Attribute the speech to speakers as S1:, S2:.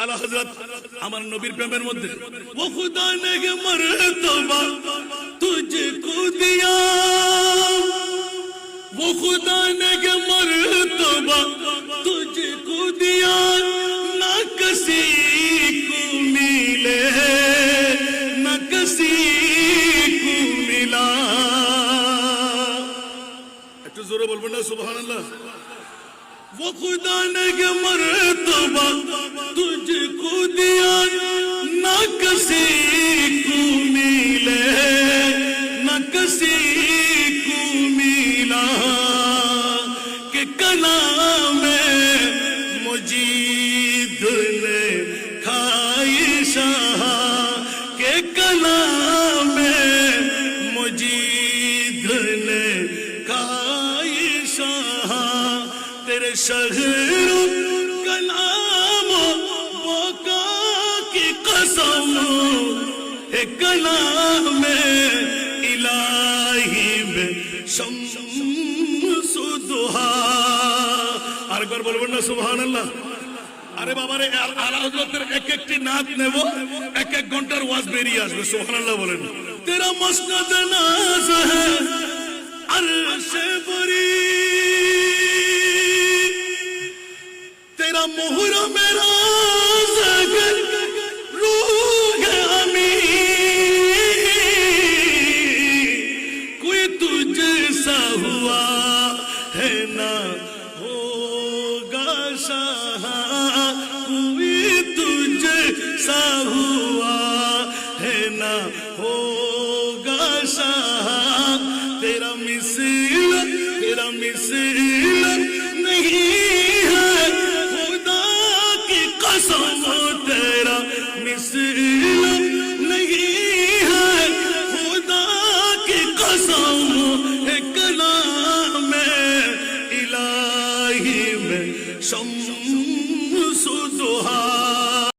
S1: আলা হযরত, আমার নবীর প্রেমের মধ্যে, ও খোদা নে গে মরতবা তুঝে কো দিয়া ও খোদা নে গে মরতবা তুঝে কো দিয়া না কসি কো মিলে, না কসি কো মিলা। একটু জোরে বলবেন না, সুবহানাল্লাহ। ও খোদা নে গে মরতবা তু کسی کو ملا کہ کلام مجید نے کھائی شاہ کہ میں مجید نے کھائی شاہ تیرے شہر کلام بوکا کی قسم کلام میں ইলাহি আরেকবার বলবেন না, সুবহানাল্লাহ। আরে এক একটি নেব এক এক ঘণ্টার ওয়াজ বেরিয়ে আসবে, সুবহানাল্লাহ বলেন। তেরা মসনদ নাজ আর তেরা মোহ کہنا ہوگا تجھے سا ہوا ہے نہ ہوگا شاہ تیرا مثل تیرا مثل نہیں ہے۔ خدا کی قسم، تیرا مثل شمس دہا